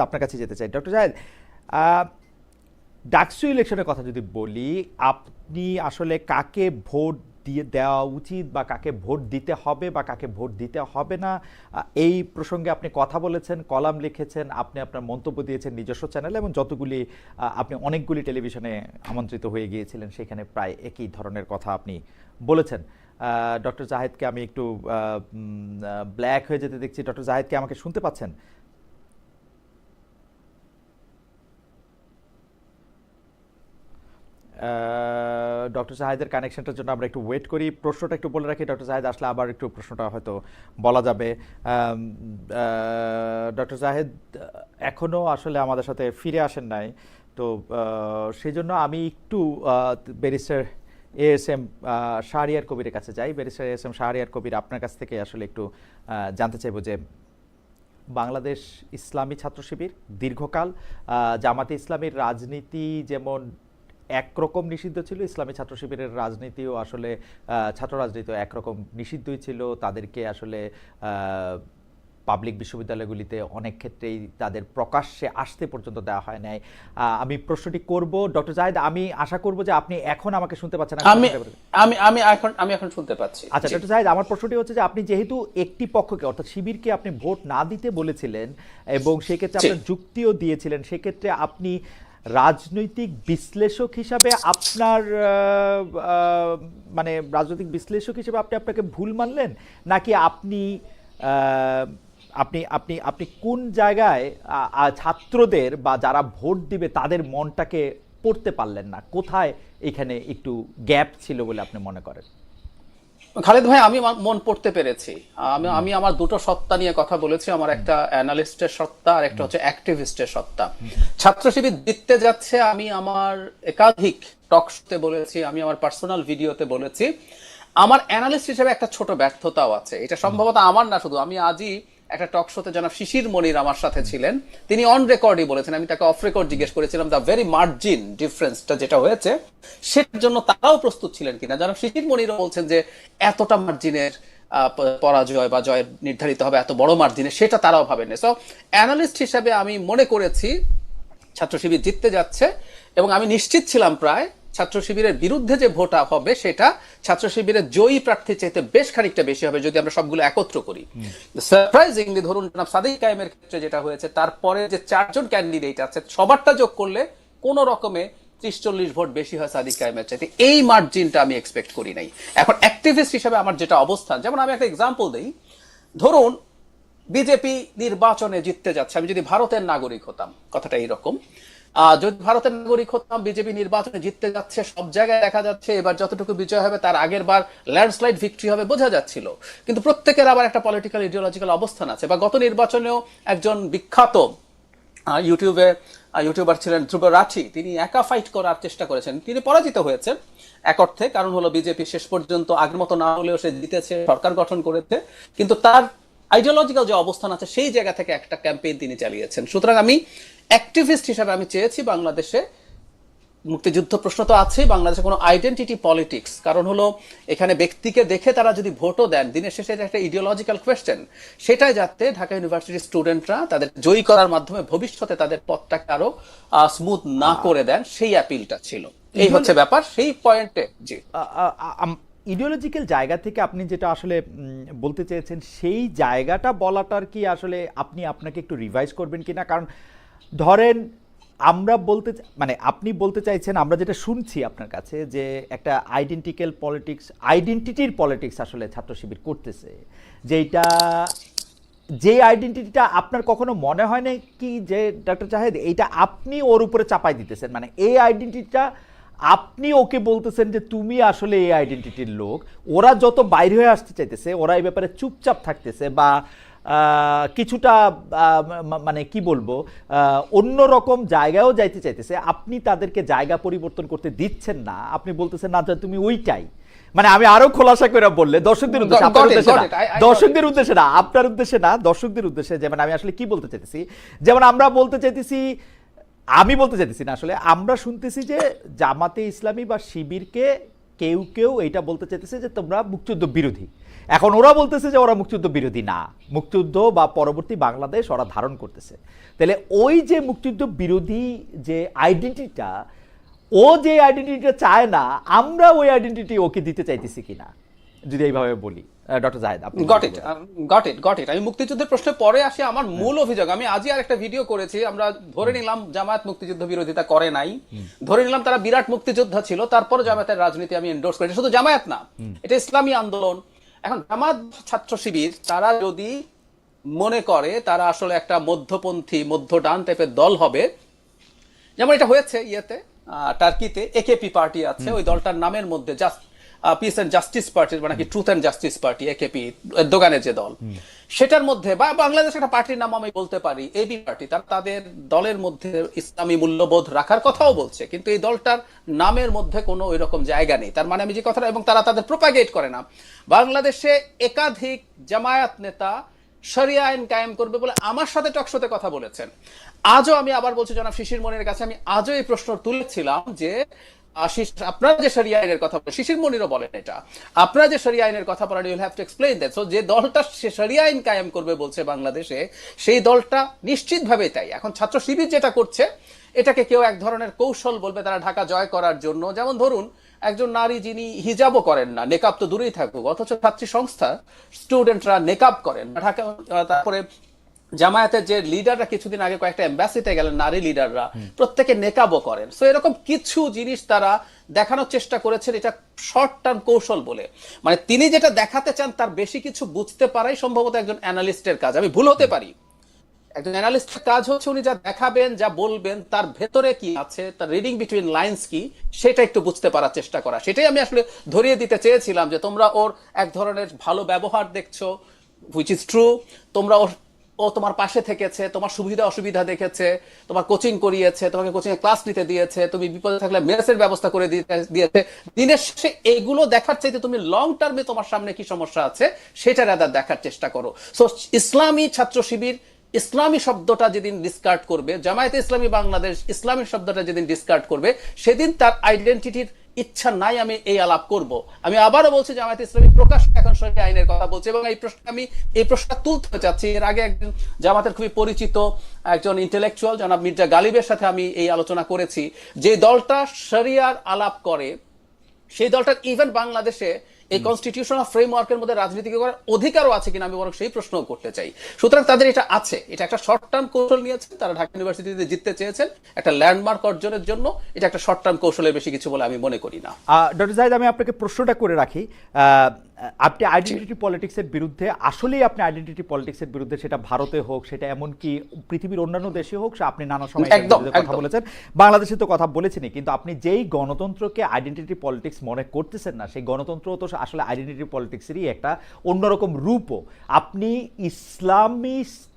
আপনার কাছে যেতে চাই। ডক্টর জাহেদ ডাকসু ইলেকশনের কথা যদি বলি, আপনি আসলে কাকে ভোট দিয়ে দেওয়া উচিত বা কাকে ভোট দিতে হবে বা কাকে ভোট দিতে হবে না এই প্রসঙ্গে আপনি কথা বলেছেন, কলাম লিখেছেন, আপনি আপনার মন্তব্য দিয়েছেন নিজস্ব চ্যানেলে এবং যতগুলি আপনি অনেকগুলি টেলিভিশনে আমন্ত্রিত হয়ে গিয়েছিলেন, সেখানে প্রায় একই ধরনের কথা আপনি বলেছেন। ডক্টর জাহেদকে আমি একটু ব্ল্যাক হয়ে যেতে দেখছি। ডক্টর জাহেদকে আমাকে শুনতে পাচ্ছেন? ডক্টর সাহেদের কানেকশনটার জন্য আমরা একটু ওয়েট করি। প্রশ্নটা একটু বলে রাখি ডক্টর জাহেদ আসলে আবার একটু প্রশ্নটা হয়তো বলা যাবে। ডক্টর জাহেদ এখনও আসলে আমাদের সাথে ফিরে আসেন নাই। তো সেই জন্য আমি একটু ব্যারিস্টার এম শাহরিয়ার কবিরের কাছে যাই। ব্যারিস্টার এম শাহরিয়ার কবির আপনার কাছ থেকে আসলে একটু জানতে চাইব যে বাংলাদেশ ইসলামী ছাত্র শিবির দীর্ঘকাল জামাতে ইসলামীর রাজনীতি যেমন একরকম নিষিদ্ধ ছিল ইসলামী ছাত্র শিবিরের রাজনীতিও আসলে ছাত্র রাজনীতিও একরকম নিষিদ্ধই ছিল। তাদেরকে আসলে পাবলিক বিশ্ববিদ্যালয়গুলিতে অনেক ক্ষেত্রেই তাদের প্রকাশ্যে আসতে পর্যন্ত দেওয়া হয় নাই। আমি প্রশ্নটি করব ডক্টর জাহেদ আমি আশা করব যে আপনি এখন আমাকে শুনতে পাচ্ছেন আমি আমি আমি এখন আমি এখন শুনতে পাচ্ছি। আচ্ছা ডক্টর জাহিদ আমার প্রশ্নটি হচ্ছে যে আপনি যেহেতু একটি পক্ষকে অর্থাৎ শিবিরকে আপনি ভোট না দিতে বলেছিলেন এবং সেক্ষেত্রে। আপনার যুক্তিও দিয়েছিলেন সেক্ষেত্রে আপনি রাজনৈতিক বিশ্লেষক হিসাবে আপনার মানে রাজনৈতিক বিশ্লেষক হিসেবে আপনি আপনাকে ভুল মানলেন? নাকি আপনি আপনি আপনি আপনি কোন জায়গায় ছাত্রদের বা যারা ভোট দিবে তাদের মনটাকে পড়তে পারলেন না? কোথায় এখানে একটু গ্যাপ ছিল বলে আপনি মনে করেন? খালেদ ভাই, আমি মন পড়তে পেরেছি। আমি আমি আমার দুটো সত্তা নিয়ে কথা বলেছি। আমার একটা অ্যানালিস্টের সত্তা, আর একটা হচ্ছে অ্যাক্টিভিস্টের সত্তা। ছাত্র শিবির যাচ্ছে, আমি আমার একাধিক টক শোতে বলেছি, আমি আমার পার্সোনাল ভিডিওতে বলেছি। আমার অ্যানালিস্ট হিসেবে একটা ছোট ব্যর্থতাও আছে। এটা সম্ভবত আমার না শুধু, আমি আজই একটা টক শোতে জনাব শিশির মনির আমার সাথে ছিলেন। তিনি অন রেকর্ডই বলেছেন, আমি তাকে অফ রেকর্ড জিজ্ঞেস করেছিলাম দ্য ভেরি মার্জিন ডিফারেন্সটা যেটা হয়েছে, সেটার জন্য তারাও প্রস্তুত ছিলেন কিনা। জনাব শিশির মনিরও বলছেন যে এতটা মার্জিনের পরাজয় বা জয় নির্ধারিত হবে, এত বড় মার্জিনে সেটা তারাও ভাবেনি সো অ্যানালিস্ট হিসাবে আমি মনে করেছি ছাত্র শিবির জিততে যাচ্ছে এবং আমি নিশ্চিত ছিলাম প্রায় ছাত্র শিবিরের বিরুদ্ধে যে ভোট হবে সেটা ছাত্র শিবিরের জয়ী প্রার্থী চাইতে বেশ খানিকটা বেশি হবে যদি আমরা সবগুলো একত্র করি। সারপ্রাইজিংলি ধরুন জনাব সাদিক কায়েমের ক্ষেত্রে যেটা হয়েছে তারপরে যে চারজন ক্যান্ডিডেট আছে সবারটা যোগ করলে কোন রকমে ত্রিশ চল্লিশ ভোট বেশি হয় সাদিক কায়েমের চাইতে। এই মার্জিনটা আমি এক্সপেক্ট করি নাই। এখন অ্যাক্টিভিস্ট হিসেবে আমার যেটা অবস্থান যেমন আমি একটা এক্সাম্পল দিই। ধরুন বিজেপি নির্বাচনে জিততে যাচ্ছে আমি যদি ভারতের নাগরিক হতাম কথাটা এইরকম। যদি ভারতের নাগরিক হতাম, বিজেপি নির্বাচনে জিততে যাচ্ছে, সব জায়গায় দেখা যাচ্ছে এবার যতটুকু বিজয় হবে তার আগের বার ল্যান্ডস্লাইড ভিক্টরি হবে বোঝা যাচ্ছিল। কিন্তু প্রত্যেকের আবার একটা পলিটিক্যাল ইডিওলজিক্যাল অবস্থান আছে বা গত নির্বাচনেও একজন বিখ্যাত ইউটিউবে ইউটিউবার ছিলেন ধ্রুব রাঠি, তিনি একা ফাইট করার চেষ্টা করেছেন। তিনি পরাজিত হয়েছেন এক অর্থে, কারণ হলো বিজেপি শেষ পর্যন্ত আগের মতো না হলেও সে জিতেছে, সরকার গঠন করেছে। কিন্তু তার আইডিওলজিক্যাল যে অবস্থান আছে, সেই জায়গা থেকে একটা ক্যাম্পেইন তিনি চালিয়েছেন। সুতরাং আমি অ্যাক্টিভিস্ট হিসাবে আমি চেয়েছি বাংলাদেশে মুক্তিযুদ্ধ প্রশ্ন তো আছেই বাংলাদেশে কোনো আইডেন্টিটি পলিটিক্স কারণ হলো এখানে ব্যক্তিকে দেখে তারা যদি ভোটও দেন দিনের শেষে এটা একটা ইডিওলজিক্যাল কোয়েশ্চেন সেটাই যাতে ঢাকা ইউনিভার্সিটির স্টুডেন্টরা তাদের জয়ী করার মাধ্যমে ভবিষ্যতে তাদের পথটাকে আরও স্মুথ না করে দেন সেই অ্যাপিলটা ছিল। এই হচ্ছে ব্যাপার সেই পয়েন্টে জি ইডিওলজিক্যাল জায়গা থেকে আপনি যেটা আসলে বলতে চেয়েছেন সেই জায়গাটা বলাটার কি আসলে আপনি আপনাকে একটু রিভাইজ করবেন কিনা? কারণ ধরেন আমরা বলতে মানে আপনি বলতে চাইছেন, আমরা যেটা শুনছি আপনার কাছে যে একটা আইডেন্টিক্যাল পলিটিক্স আইডেন্টিটির পলিটিক্স আসলে ছাত্র শিবির করতেছে। যেটা যে আইডেন্টিটিটা আপনার কখনো মনে হয় না কি যে ডক্টর জাহেদ, এইটা আপনি ওর উপরে চাপাই দিতেছেন? মানে এই আইডেন্টিটিটা আপনি ওকে বলতেছেন যে তুমি আসলে এই আইডেন্টিটির লোক। ওরা যত বাইরে হয়ে আসতে চাইতেছে, ওরা এই ব্যাপারে চুপচাপ থাকতেছে বা কিছুটা মানে কি বলব অন্য রকম জায়গায়ও যাইতে চাইতেছে। আপনি তাদেরকে জায়গা পরিবর্তন করতে দিচ্ছেন না। আপনি বলতেছেন না যে তুমি ওইটাই। মানে আমি আরও খোলাসা করে বললে দর্শকদের উদ্দেশ্যে আপনার উদ্দেশ্যে না। দর্শকদের উদ্দেশ্যে না আপনার উদ্দেশ্যে না দর্শকদের উদ্দেশ্যে যেমন আমি আসলে কি বলতে চাইতেছি যেমন আমরা বলতে চাইতেছি আমি বলতে চাইতেছি না আসলে আমরা শুনতেছি যে জামাতে ইসলামী বা শিবিরকে কেউ কেউ এটা বলতে চাইতেছে যে তোমরা মুক্তিযুদ্ধ বিরোধী। এখন ওরা বলতেছে যে ওরা মুক্তিযুদ্ধ বিরোধী না। মুক্তিযুদ্ধ বা পরবর্তী বাংলাদেশ ওরা ধারণ করতেছে। তাহলে ওই যে মুক্তিযুদ্ধ বিরোধী যে আইডেন্টিটিটা ও যে আইডেন্টিটিটা চায় না আমরা ওই আইডেন্টিটি ওকে দিতে চাইতেছি কিনা? যদি এইভাবে বলি। ডক্টর জাহেদ আপনি got it got it got it আমি মুক্তিযুদ্ধের প্রশ্নে পরে আসি আমার মূল অভিযোগ। আমি আজই আর একটা ভিডিও করেছি আমরা ধরে নিলাম জামায়াত মুক্তিযুদ্ধ বিরোধিতা করে নাই। ধরে নিলাম তারা বিরাট মুক্তিযোদ্ধা ছিল তারপর জামায়াতের রাজনীতি আমি এন্ডোর্স করি। শুধু জামায়াত না এটা ইসলামী আন্দোলন। এখন জামাত ছাত্র শিবির তারা যদি মনে করে তারা আসলে একটা মধ্যপন্থী মধ্য ডান টাইপের দল হবে যেমন এটা হয়েছে ইয়েতে আহ, টার্কিতে একেপি পার্টি আছে ওই দলটার নামের মধ্যে just peace and justice party মানে কি truth and justice party AKP দোকানের যে দল সেটার মধ্যে বা বাংলাদেশ একটা পার্টির নাম আমি বলতে পারি এবি পার্টি তার তাদের দলের মধ্যে ইসলামী মূল্যবোধ রাখার কথাও বলছে কিন্তু এই দলটার নামের মধ্যে কোনো ওই রকম জায়গা নেই। তার মানে আমি যে কথাটা এবং তারা তাদের প্রোপাগেট করে না। বাংলাদেশে একাধিক জামায়াত নেতা শরিয়া আইন কায়েম করবে বলে আমার সাথে টকশোতে কথা বলেছেন। আজও আমি আবার বলছি জনাব শিশির মনির কাছে আমি আজও এই প্রশ্ন তুলেছিলাম যে আশিস যে শরিয়া আইনের কথা বলেন, শিশির মনিরও বলেন এটা। যে শরিয়া আইনের কথা বলেন you'll have to explain that so যে দলটা সে শরিয়া আইন কায়েম করবে বলছে বাংলাদেশে, সেই দলটা নিশ্চিতভাবে তাই। এখন ছাত্র শিবির যেটা করছে, এটাকে কেউ এক ধরনের কৌশল বলবে তারা ঢাকা জয় করার জন্য। যেমন ধরুন, একজন নারী যিনি হিজাবও করেন না, নেকাব তো দূরেই থাকুক, অথচ ছাত্রী সংস্থা স্টুডেন্টরা নেকাব করেন। ঢাকা, তারপরে জামায়াতের যে লিডাররা কিছুদিন আগে কয়েকটা এম্বাসিতে গেলেন নারী লিডাররা প্রত্যেকে নেকাবো করেন। সো এরকম কিছু জিনিস তারা দেখানোর চেষ্টা করেছেন এটা শর্ট টার্ম কৌশল বলে। মানে তিনি যেটা দেখাতে চান তার বেশি কিছু বুঝতে পারাই সম্ভবত একজন অ্যানালিস্টের কাজ। আমি ভুল হতে পারি। একজন অ্যানালিস্টের কাজ হচ্ছে উনি যা দেখাবেন যা বলবেন তার ভেতরে কি আছে তার রিডিং বিটুইন লাইন্স কি সেটা একটু বুঝতে পারার চেষ্টা করা। সেটাই আমি আসলে ধরিয়ে দিতে চেয়েছিলাম যে তোমরা ওর এক ধরনের ভালো ব্যবহার দেখছ হুইচ ইজ ট্রু তোমরা ওর ও তোমার পাশে থেকেছে, তোমার সুবিধা অসুবিধা দেখেছে, তোমার কোচিং করিয়েছে, তোমাকে কোচিং ক্লাস নিতে দিয়েছে, তুমি বিপদে থাকলে মেসের ব্যবস্থা করে দিয়েছে। দিনের শেষে এইগুলো দেখার চাইতে তুমি লং টার্মে তোমার সামনে কি সমস্যা আছে, সেটা রাদার দেখার চেষ্টা করো। সো ইসলামী ছাত্র শিবির, ইসলামী শব্দটা যেদিন ডিসকার্ড করবে, জামায়াতে ইসলামী বাংলাদেশ, ইসলামী শব্দটা যেদিন ডিসকার্ড করবে, সেদিন তার আইডেন্টিটির ইচ্ছা নাই আমি এই আলাপ করব। আমি আবারও বলছি জামায়াতে ইসলামী প্রকাশ এখন সরকারি আইনের কথা বলছে এবং এই প্রশ্ন আমি এই প্রশ্নটা তুলতে চাচ্ছি। এর আগে একজন জামাতের খুবই পরিচিত একজন ইন্টেলেকচুয়াল জনাব মির্জা গালিবের সাথে আমি এই আলোচনা করেছি। যে দলটা শরিয়ার আলাপ করে, সেই দলটার ইভেন বাংলাদেশে এই কনস্টিটিউশনাল ফ্রেমওয়ার্কের মধ্যে রাজনীতি করার অধিকারও আছে কিনা আমি বরং সেই প্রশ্নও করতে চাই। সুতরাং তাদের এটা আছে। এটা একটা শর্ট টার্ম কৌশল নিয়েছেন তারা ঢাকা ইউনিভার্সিটিতে জিততে চেয়েছেন। একটা ল্যান্ডমার্ক অর্জনের জন্য এটা একটা শর্ট টার্ম কৌশলের বেশি কিছু বলে আমি মনে করি না। ডক্টর জাহিদ আমি আপনাকে প্রশ্নটা করে রাখি। আহ, আপনি আইডেন্টিটি পলিটিক্সের বিরুদ্ধে আসলেই আপনি আইডেন্টিটি পলিটিক্সের বিরুদ্ধে সেটা ভারতে হোক সেটা এমনকি পৃথিবীর অন্যান্য দেশে হোক সে আপনি নানা সময় কথা বলেছেন। বাংলাদেশে তো কথা বলেছেনই কিন্তু আপনি যেই গণতন্ত্রকে আইডেন্টিটি পলিটিক্স মনে করতেছেন না সেই গণতন্ত্র তো আসলে আইডেন্টিটি পলিটিক্সেরই একটা অন্যরকম রূপও। আপনি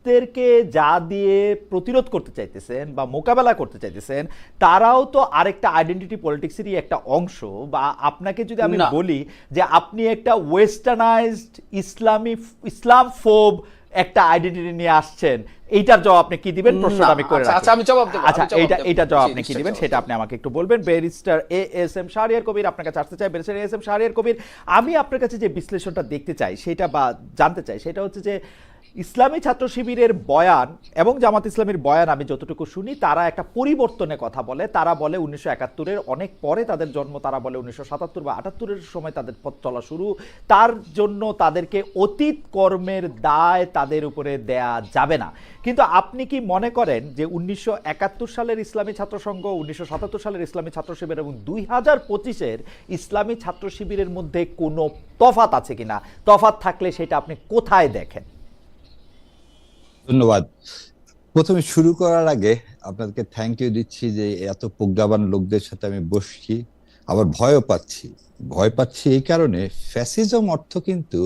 ইসলামিস্টদেরকে যা দিয়ে প্রতিরোধ করতে চাইতেছেন বা মোকাবেলা করতে চাইতেছেন তারাও তো আরেকটা আইডেন্টিটি পলিটিক্সেরই একটা অংশ। বা আপনাকে যদি আমি বলি যে আপনি একটা ওয়েস্টার্নাইজড ইসলামী ইসলাম ফোব একটা আইডেন্টিটি নিয়ে আসছেন এইটার জবাব আপনি কি দিবেন? প্রশ্নটা আমি করে আচ্ছা, আচ্ছা, আমি জবাব দেবো, আচ্ছা এইটা এইটা জবাব আপনি কি দিবেন? সেটা আপনি আমাকে একটু বলবেন। Barrister A S M Shahriar Kabir আপনার কাছে আসতে চাই। Barrister A S M Shahriar Kabir আমি আপনার কাছে যে বিশ্লেষণটা দেখতে চাই সেটা বা জানতে চাই সেটা হচ্ছে যে ইসলামী ছাত্র শিবিরের বয়ান এবং জামাত ইসলামের বয়ান আমি যতটুকু শুনি, তারা একটা পরিবর্তনের কথা বলে। তারা বলে উনিশশো একাত্তরের অনেক পরে তাদের জন্ম, তারা বলে উনিশশো সাতাত্তর বা আটাত্তরের সময় তাদের পথ চলা শুরু। তার জন্য তাদেরকে অতীত কর্মের দায় তাদের উপরে দেয়া যাবে না। কিন্তু আপনি কি মনে করেন যে উনিশশো একাত্তর সালের ইসলামী ছাত্র সংঘ, উনিশশো সাতাত্তর সালের ইসলামী ছাত্র শিবির এবং দুই হাজার পঁচিশের ইসলামী ছাত্র শিবিরের মধ্যে কোনো তফাত আছে কিনা? তফাত থাকলে সেটা আপনি কোথায় দেখেন? ধন্যবাদ। প্রথমে শুরু করার আগে আপনাদেরকে থ্যাংক ইউ দিচ্ছি যে এত প্রজ্ঞাবান লোকদের সাথে আমি বসছি। আবার ভয়ও পাচ্ছি। ভয় পাচ্ছি এই কারণে ফ্যাসিজম অর্থ কিন্তু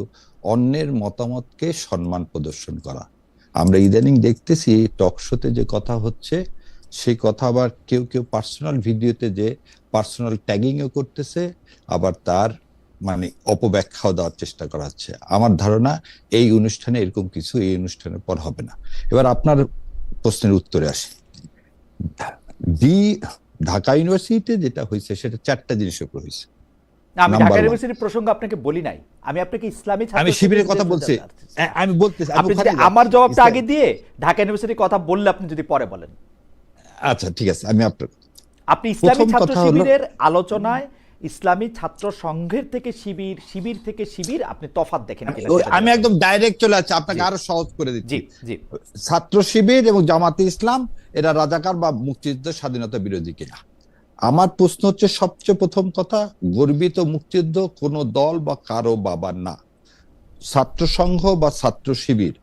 অন্যের মতামতকে সম্মান প্রদর্শন করা। আমরা ইদানিং দেখতেছি টক শোতে যে কথা হচ্ছে, সেই কথা আবার কেউ কেউ পার্সোনাল ভিডিওতে যে পার্সোনাল ট্যাগিংও করতেছে, আবার তার মানে অপব্যাখ্যাও দেওয়ার চেষ্টা করা হচ্ছে। আমার ধারণা এই অনুষ্ঠানে এরকম কিছু এই অনুষ্ঠানের পর হবে না। এবার আপনার প্রশ্নের উত্তরে আসি। দি ঢাকা ইউনিভার্সিটিতে যেটা হয়েছে সেটা চারটা জিনিসের উপর হয়েছে। আমি ঢাকা ইউনিভার্সিটির প্রসঙ্গ আপনাকে বলি নাই। আমি আপনাকে ইসলামী আমি শিবিরের শিবিরের কথা বলছি। হ্যাঁ, আমি বলতেছি আপনি যদি আমার জবাবটা আগে দিয়ে ঢাকা ইউনিভার্সিটির কথা বললে আপনি যদি পরে বলেন। আচ্ছা ঠিক আছে আমি আপনার আপনি ইসলামী ছাত্র কথা শিবিরের আলোচনায় ইসলামী ছাত্র সংঘের থেকে শিবির শিবির থেকে শিবির আপনি তফাত দেখেন আমি একদম ডাইরেক্ট চলে যাচ্ছি আপনাকে। আরও সহজ করে দিচ্ছি। জি ছাত্র শিবির এবং জামাতে ইসলাম এরা রাজাকার বা মুক্তিযুদ্ধের স্বাধীনতা বিরোধী কিনা? আমার প্রশ্ন হচ্ছে সবচেয়ে প্রথম কথা গর্বিত মুক্তিযুদ্ধ কোন দল বা কারও বাবার না। ছাত্র সংঘ বা ছাত্র শিবির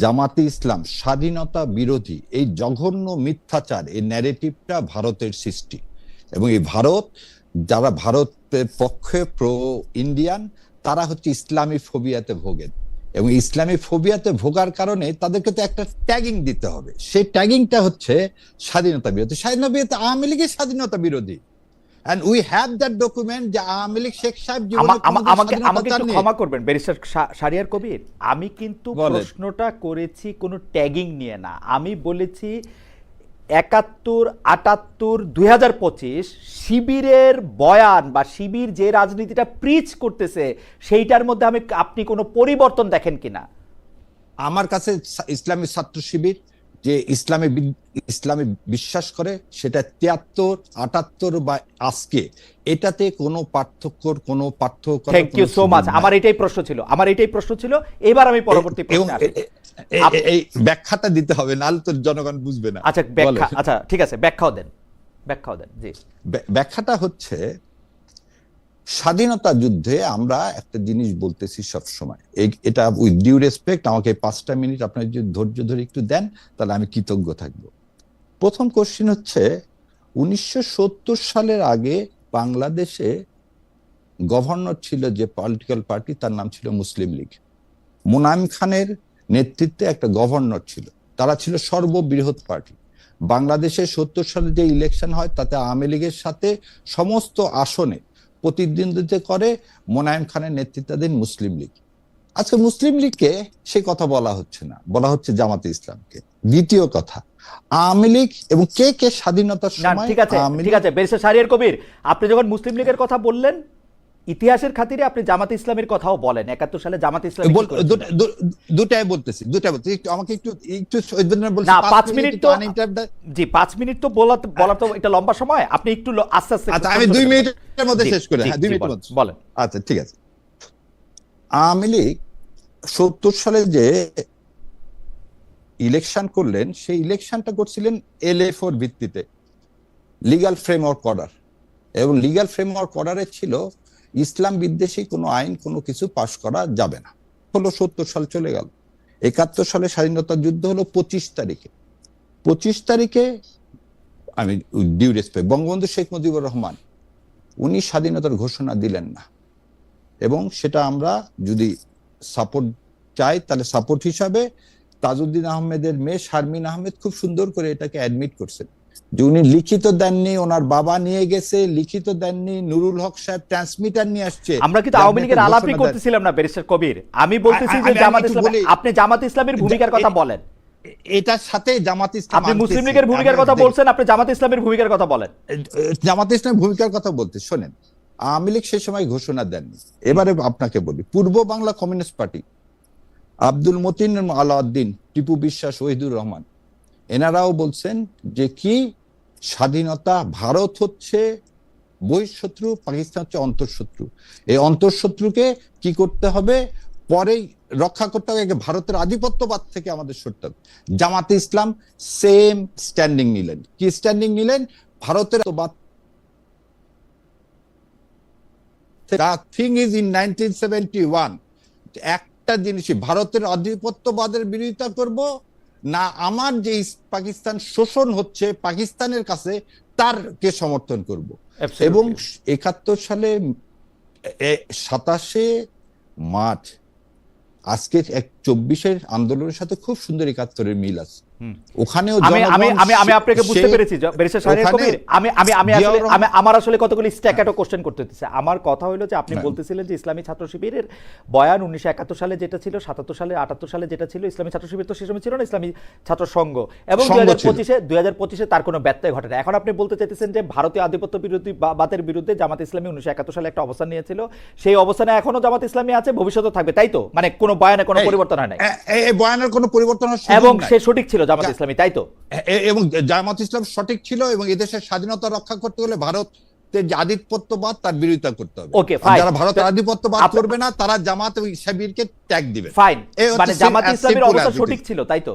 জামাতে ইসলাম স্বাধীনতা বিরোধী এই জঘন্য মিথ্যাচার এই ন্যারেটিভটা ভারতের সৃষ্টি। এবং এই ভারত যারা ভারতের পক্ষে প্রো ইন্ডিয়ান তারা হচ্ছে ইসলামী ফোবিয়াতে ভোগেন এবং ইসলামী ফোবিয়াতে ভোগার কারণে তাদেরকে তো একটা ট্যাগিং দিতে হবে। সেই ট্যাগিংটা হচ্ছে স্বাধীনতা বিরোধী। স্বাধীনতা বিরোধী আওয়ামী লীগের স্বাধীনতা বিরোধী। And we have that document যে আওয়ামী লীগ শেখ সাহেব আমাকে আমাকে একটু ক্ষমা করবেন ব্যারিস্টার শারিয়ার কবির। আমি কিন্তু। প্রশ্নটা করেছি কোনো ট্যাগিং নিয়ে না। আমি বলেছি একাত্তর আটাত্তর দুই শিবিরের বয়ান বা শিবির যে রাজনীতিটা প্রিচ করতেছে সেইটার মধ্যে আমি আপনি কোনো পরিবর্তন দেখেন কিনা? আমার কাছে ইসলামী ছাত্র শিবির যে ইসলামে ইসলামে বিশ্বাস করে সেটা তিয়াত্তর আটাত্তর বা আজকে এটাতে কোনো পার্থক্যর কোনো পার্থক্য থ্যাংক ইউ সো মাচ আমার এটাই প্রশ্ন ছিল। আমার এটাই প্রশ্ন ছিল। এবার আমি পরবর্তী প্রশ্নে এই ব্যাখ্যাটা দিতে হবে নাহলে তো জনগণ বুঝবে না। আচ্ছা ব্যাখ্যা আচ্ছা ঠিক আছে ব্যাখ্যাও দেন ব্যাখ্যাও দেন জি। ব্যাখ্যাটা হচ্ছে স্বাধীনতা যুদ্ধে আমরা একটা জিনিস বলতেছি সব সময় এটা উইথ ডিউ রেসপেক্ট আমাকে পাঁচটা মিনিট আপনার যদি ধৈর্য ধরে একটু দেন তাহলে আমি কৃতজ্ঞ থাকব। প্রথম কোশ্চিন হচ্ছে উনিশশো সত্তর সালের আগে বাংলাদেশে গভর্নর ছিল যে পলিটিক্যাল পার্টি তার নাম ছিল মুসলিম লীগ। মুনাইম খানের নেতৃত্বে একটা গভর্নর ছিল। তারা ছিল সর্ববৃহৎ পার্টি। বাংলাদেশে সত্তর সালে যে ইলেকশন হয় তাতে আওয়ামী লীগের সাথে সমস্ত আসনে প্রতিদ্বন্দ্বিতা করে মোনায়েম খানের নেতৃত্বাধীন মুসলিম লীগ। আজকে মুসলিম লীগকে সে কথা বলা হচ্ছে না বলা হচ্ছে জামাতে ইসলামকে। দ্বিতীয় কথা আওয়ামী লীগ এবং কে কে স্বাধীনতার সময় ঠিক আছে ঠিক আছে শাহরিয়ার কবির আপনি যখন মুসলিম লীগের কথা বললেন ইতিহাসের খাতিরে আপনি জামাত ইসলামের কথাও বলেন। একাত্তর সালে জামাত ইসলাম দুটাই বলতেছি দুটাই বলতেছি। আমাকে একটু একটু না, পাঁচ মিনিট তো- জি পাঁচ মিনিট তো বলা বলা তো এটা লম্বা সময়। আপনি একটু আস্তে আস্তে আচ্ছা আমি দুই মিনিটের মধ্যে শেষ করে হ্যাঁ দুই জি, মিনিটের বলেন, আচ্ছা ঠিক আছে। আওয়ামী লীগ সত্তর সালে যে ইলেকশন করলেন সেই ইলেকশনটা করছিলেন এল এ ফোর ভিত্তিতে। লিগাল ফ্রেমওয়ার্ক অর্ডার এবং লিগাল ফ্রেমওয়ার্ক অর্ডারে ছিল ইসলাম বিদ্বেষী কোনো আইন, কোনো কিছু পাশ করা যাবে না। হলো সত্তর সাল চলে গেল। একাত্তর সালে স্বাধীনতা যুদ্ধ হলো পঁচিশ তারিখে। পঁচিশ তারিখে, আমি ডিউ রেসপেক্ট বঙ্গবন্ধু শেখ মুজিবুর রহমান, উনি স্বাধীনতার ঘোষণা দিলেন না। এবং সেটা আমরা যদি সাপোর্ট চাই, তাহলে সাপোর্ট হিসাবে তাজউদ্দিন আহমেদের মেয়ে শারমিন আহমেদ খুব সুন্দর করে এটাকে অ্যাডমিট করছেন। উনি লিখিত দেননি ওনার বাবা নিয়ে গেছে লিখিত দেননি নুরুল হক সাহেব ট্রান্সমিটার নিয়ে আসছে। আমরা কিন্তু আওয়ামী লীগের আলাপই করতেছিলাম না ব্যারিস্টার কবির। আমি বলতেছি যে জামাত ইসলাম আপনি জামাত ইসলামের ভূমিকার কথা বলেন। এটার সাথে জামাত ইসলাম আপনি মুসলিম লীগের ভূমিকার কথা বলছেন আপনি জামাত ইসলামের ভূমিকার কথা বলেন। জামাত ইসলামের ভূমিকার কথা বলতে শোনেন আওয়ামী লীগ সেই সময় ঘোষণা দেননি। এবারে আপনাকে বলি পূর্ব বাংলা কমিউনিস্ট পার্টি আব্দুল মতিন আলাউদ্দিন টিপু বিশ্বাস ওহিদুর রহমান এনারাও বলছেন যে কি স্বাধীনতা ভারত হচ্ছে বহিঃশত্রু, পাকিস্তান হচ্ছে অন্তঃশত্রু। এই অন্তঃশত্রুকে কি করতে হবে? পরেই রক্ষা করতে হবে ভারতের আধিপত্যবাদ থেকে আমাদের সরতে হবে। জামাতে ইসলাম সেম স্ট্যান্ডিং নিলেন। কি স্ট্যান্ডিং নিলেন? ভারতের thing is in nineteen seventy one একটা জিনিসই ভারতের আধিপত্যবাদের বিরোধিতা করব না আমার যে পাকিস্তান শোষণ হচ্ছে পাকিস্তানের কাছে তারকে সমর্থন করব। এবং একাত্তর সালে সাতাশে মার্চ আজকের এক চব্বিশের আন্দোলনের সাথে খুব সুন্দর একাত্তরের মিল আছে। ওখানেও আমি আমি আমি আপনাকে বুঝতে পেরেছি কবির। আমি আমি আমি আসলে আমি আমার আসলে কতগুলি স্ট্যাকেটো কোশ্চেন করতে হচ্ছে আমার কথা হলো যে আপনি বলতেছিলেন যে ইসলামী ছাত্র শিবিরের বয়ান উনিশশো একাত্তর সালে যেটা ছিল সাতাত্তর সালে আটাত্তর সালে যেটা ছিল ইসলামী ছাত্র শিবির তো সে সময় ছিল না ইসলামী ছাত্র সংঘ। এবং হাজার। পঁচিশে হাজার পঁচিশে তার কোনো ব্যত্যয় ঘটে না এখন আপনি বলতে চাইতেছেন যে ভারতীয় আধিপত্য বিরোধী বা- বাদের বিরুদ্ধে জামাত ইসলামী উনিশশো একাত্তর সালে একটা অবস্থান নিয়েছিল। সেই অবস্থানে এখনও জামাত ইসলামী আছে ভবিষ্যতে থাকবে। তাই তো? মানে কোনো বয়ানে কোনো পরিবর্তন হয় নাই। বয়ানের কোনো পরিবর্তন এবং সে সঠিক ছিল। জামাত ইসলামী তাই তো? এবং জামাত ইসলাম সঠিক ছিল এবং এদেশের স্বাধীনতা রক্ষা করতে হলে ভারত যে আধিপত্যবাদ তার বিরোধিতা করতে হবে। যারা ভারত আধিপত্যবাদ করবে না তারা জামাত এবং দিবে। ফাইন মানে জামাত as ইসলামের অবস্থা সঠিক ছিল তাই তো?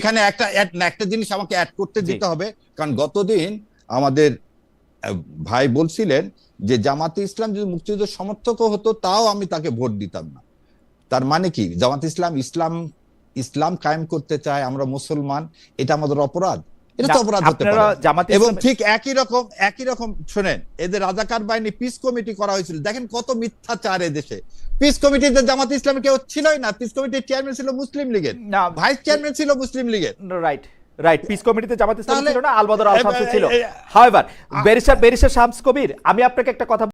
এখানে একটা একটা জিনিস আমাকে অ্যাড করতে দিতে হবে কারণ গতদিন আমাদের ভাই বলছিলেন যে জামাতে ইসলাম যদি মুক্তিযুদ্ধের সমর্থকও হতো তাও আমি তাকে ভোট দিতাম না। তার মানে কি? জামাত ইসলাম ইসলাম ইসলাম কায়েম করতে চায় আমরা মুসলমান এটা আমাদের অপরাধ। এটা তো অপরাধ হতে পারে। এবং ঠিক একই রকম একই রকম শোনেন এদের রাজাকার বাহিনী পিস কমিটি করা হয়েছিল। দেখেন কত মিথ্যাচার দেশে পিস কমিটিতে জামাত ইসলাম কেউ ছিলই না। পিস কমিটির চেয়ারম্যান ছিল মুসলিম লীগের। না ভাইস চেয়ারম্যান ছিল মুসলিম লীগের। রাইট রাইট পিস কমিটিতে জামাত ইসলাম ছিল না আলবদর আল শামসু ছিল। However barrister barrister Shams Kabir আমি আপনাকে একটা কথা